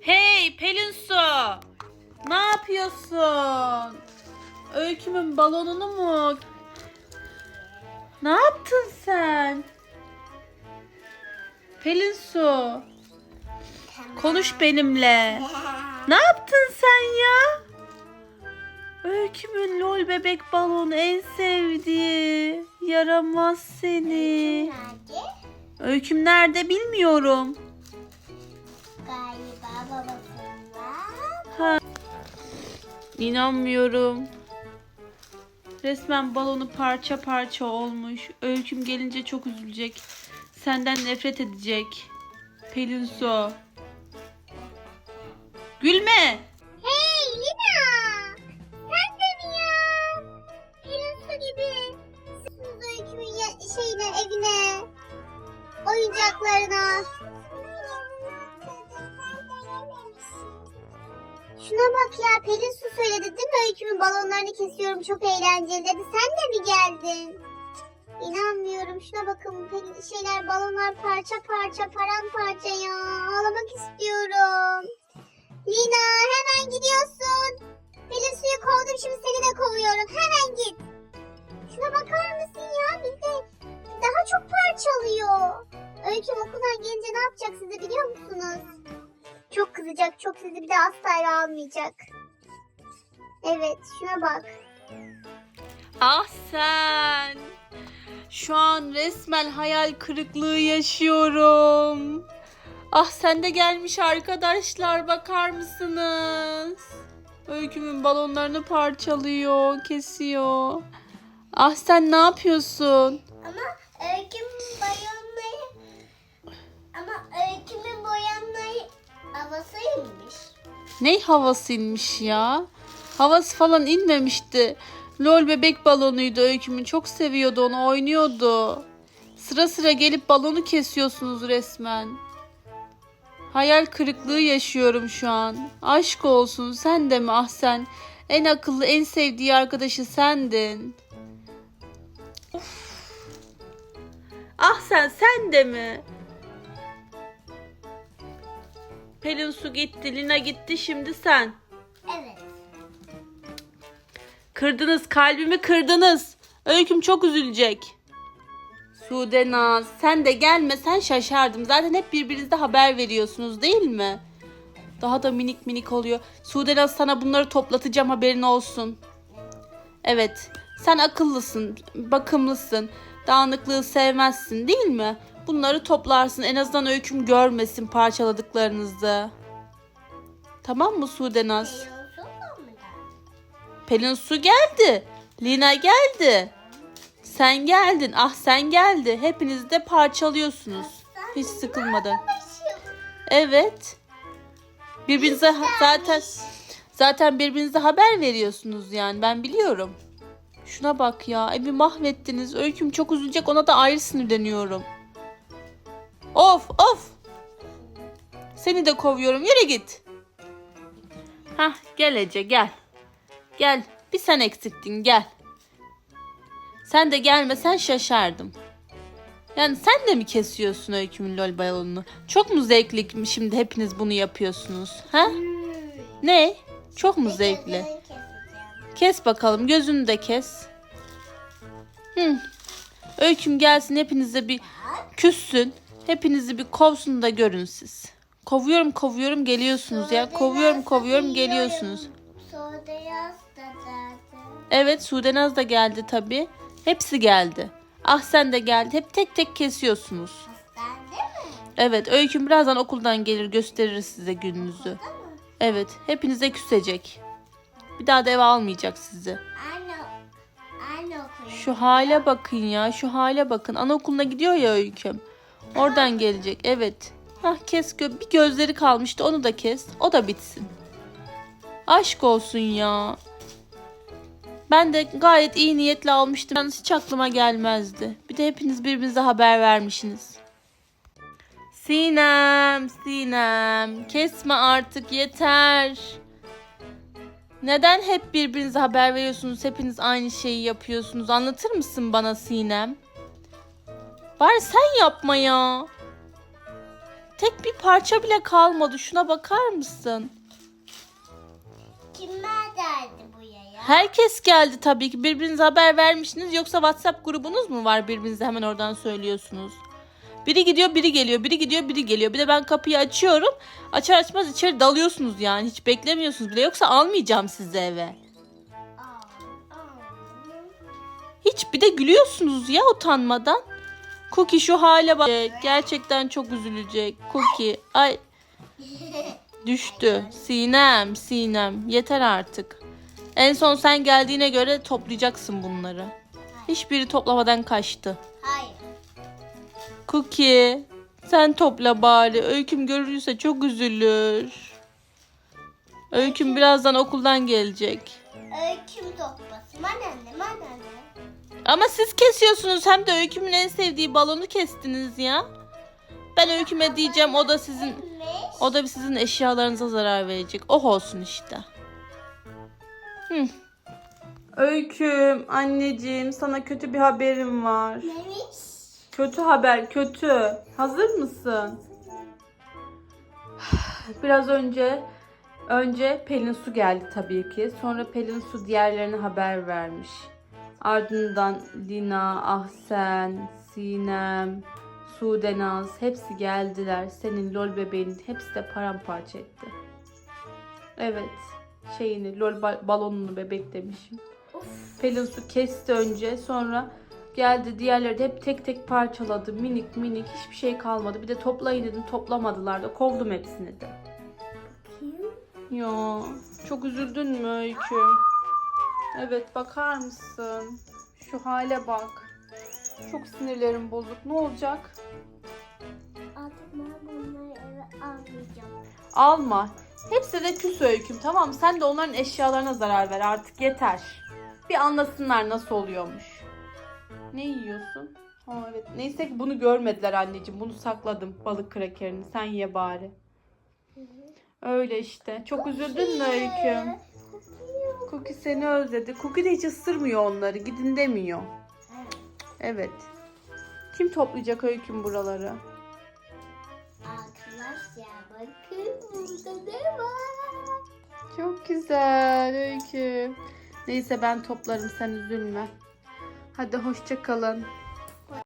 Hey Pelin Su. Ne yapıyorsun? Öykümün balonunu mu? Ne yaptın sen? Pelin Su. Konuş benimle. Ne yaptın sen ya? Öykümün lol bebek balonu en sevdiği. Yaramaz seni. Nerede? Öyküm nerede bilmiyorum. Galiba. Ha. İnanmıyorum. Resmen balonu parça parça olmuş. Öyküm gelince çok üzülecek. Senden nefret edecek. Pelin Su. Gülme. Hey Lina! Sen de mi ya? Pelin su gibi. Sınıfta öykümün şeyine, evine. Oyuncaklarına. Şuna bak ya Pelin su söyledi değil mi? Öykümün balonlarını kesiyorum çok eğlenceli dedi. Sen de mi geldin? İnanmıyorum. Şuna bakın Pelin şeyler balonlar parça parça paramparça ya. Ağlamak istiyorum. Lina hemen gidiyorsun. Pelin suyu kovdum şimdi seni de kovuyorum. Hemen git. Şuna bakar mısın ya? Bizde daha çok parçalıyor. Öyküm okuldan gelince ne yapacak size biliyor musunuz? Çok kızacak. Çok sizi bir de asla eve almayacak. Evet şuna bak. Ah sen. Şu an resmen hayal kırıklığı yaşıyorum. Ah sen de gelmiş arkadaşlar bakar mısınız? Öykümün balonlarını parçalıyor, kesiyor. Ah sen ne yapıyorsun? Ne havasıymış ya? Havası falan inmemişti. Lol bebek balonuydu öykümün. Çok seviyordu onu, oynuyordu. Sıra sıra gelip balonu kesiyorsunuz resmen. Hayal kırıklığı yaşıyorum şu an. Aşk olsun sen de mi ah sen? En akıllı, en sevdiği arkadaşı sendin. Of. Ah sen, sen de mi? Pelin su gitti, Lina gitti, şimdi sen. Evet. Kırdınız, kalbimi kırdınız. Öyküm çok üzülecek. Sude Naz, sen de gelmesen şaşardım. Zaten hep birbirinizde haber veriyorsunuz değil mi? Daha da minik minik oluyor. Sude Naz sana bunları toplatacağım haberin olsun. Evet, sen akıllısın, bakımlısın. Dağınıklığı sevmezsin değil mi? Bunları toplarsın. En azından öyküm görmesin parçaladıklarınızı. Tamam mı Sude Naz? Pelin su geldi. Lina geldi. Sen geldin. Ah sen geldi. Hepiniz de parçalıyorsunuz. Hiç sıkılmadan. Evet. Birbirinize zaten zaten birbirinize haber veriyorsunuz yani ben biliyorum. Şuna bak ya. Evi mahvettiniz. Öyküm çok üzülecek. Ona da ayrı sinirleniyorum. Of of. Seni de kovuyorum. Yürü git. Hah gel Ece gel. Gel. Bir sen eksiktin gel. Sen de gelmesen şaşardım. Yani sen de mi kesiyorsun öykümün lol balonunu? Çok mu zevkli şimdi hepiniz bunu yapıyorsunuz? Ha? Ne? Çok mu zevkli? Kes bakalım gözünü de kes. Hı. Öyküm gelsin hepinize bir küssün. Hepinizi bir kovsun da görün siz. Kovuyorum kovuyorum geliyorsunuz ya. Kovuyorum kovuyorum geliyorsunuz. Evet Sudenaz da geldi tabi. Hepsi geldi. Ah sen de geldi. Hep tek tek kesiyorsunuz. Evet Öyküm birazdan okuldan gelir gösterir size gününüzü. Evet hepinize küsecek. Bir daha da eve almayacak sizi. Anne, anne okuyun. Şu hale bakın ya şu hale bakın. Anaokuluna gidiyor ya Öyküm. Oradan gelecek evet. Hah kes gö bir gözleri kalmıştı onu da kes. O da bitsin. Aşk olsun ya. Ben de gayet iyi niyetle almıştım. Yalnız hiç aklıma gelmezdi. Bir de hepiniz birbirinize haber vermişsiniz. Sinem, Sinem. Kesme artık yeter. Neden hep birbirinize haber veriyorsunuz? Hepiniz aynı şeyi yapıyorsunuz. Anlatır mısın bana Sinem? Bari sen yapma ya. Tek bir parça bile kalmadı. Şuna bakar mısın? Kimler geldi buraya? Herkes geldi tabii ki. Birbirinize haber vermişsiniz. Yoksa WhatsApp grubunuz mu var birbirinize hemen oradan söylüyorsunuz? Biri gidiyor, biri geliyor, biri gidiyor, biri geliyor. Bir de ben kapıyı açıyorum. Açar açmaz içeri dalıyorsunuz yani. Hiç beklemiyorsunuz bile. Yoksa almayacağım sizi eve. Hiç bir de gülüyorsunuz ya utanmadan. Cookie şu hale bak. Gerçekten çok üzülecek. Cookie. Ay düştü. Sinem, Sinem. Yeter artık. En son sen geldiğine göre toplayacaksın bunları. Hiçbiri toplamadan kaçtı. Cookie, sen topla bari. Öyküm görürse çok üzülür. Öyküm birazdan okuldan gelecek. Öyküm toplasın. Bana ne? Bana ne? Ama siz kesiyorsunuz. Hem de Öyküm'ün en sevdiği balonu kestiniz ya. Ben Öyküm'e diyeceğim o da sizin o da sizin eşyalarınıza zarar verecek. Oh olsun işte. Hı. Öyküm, anneciğim sana kötü bir haberim var. Neymiş? Kötü haber, kötü. Hazır mısın? Biraz önce önce Pelin Su geldi tabii ki. Sonra Pelin Su diğerlerine haber vermiş. Ardından Lina, Ahsen, Sinem, Sudenaz hepsi geldiler. Senin lol bebeğin hepsi de paramparça etti. Evet. Şeyini, lol ba- balonunu bebek demişim. Pelin Su kesti önce sonra geldi diğerleri de hep tek tek parçaladı. Minik minik hiçbir şey kalmadı. Bir de toplayın dedim toplamadılar da kovdum hepsini de. Ya çok üzüldün mü Öykü? Evet bakar mısın? Şu hale bak. Çok sinirlerim bozuk. Ne olacak? Artık ben bunları eve almayacağım. Alma. Hepsi de küs öyküm tamam? Sen de onların eşyalarına zarar ver artık yeter. Bir anlasınlar nasıl oluyormuş. Ne yiyorsun? Ha evet. Neyse ki bunu görmediler anneciğim. Bunu sakladım balık krakerini. Sen ye bari. Öyle işte. Çok üzüldün mü öyküm? Cookie seni özledi. Cookie de hiç ısırmıyor onları. Gidin demiyor. Evet. Kim toplayacak öyküm buraları? Arkadaşlar bakın burada ne var? Çok güzel öykü. Neyse ben toplarım sen üzülme. Hadi hoşça kalın.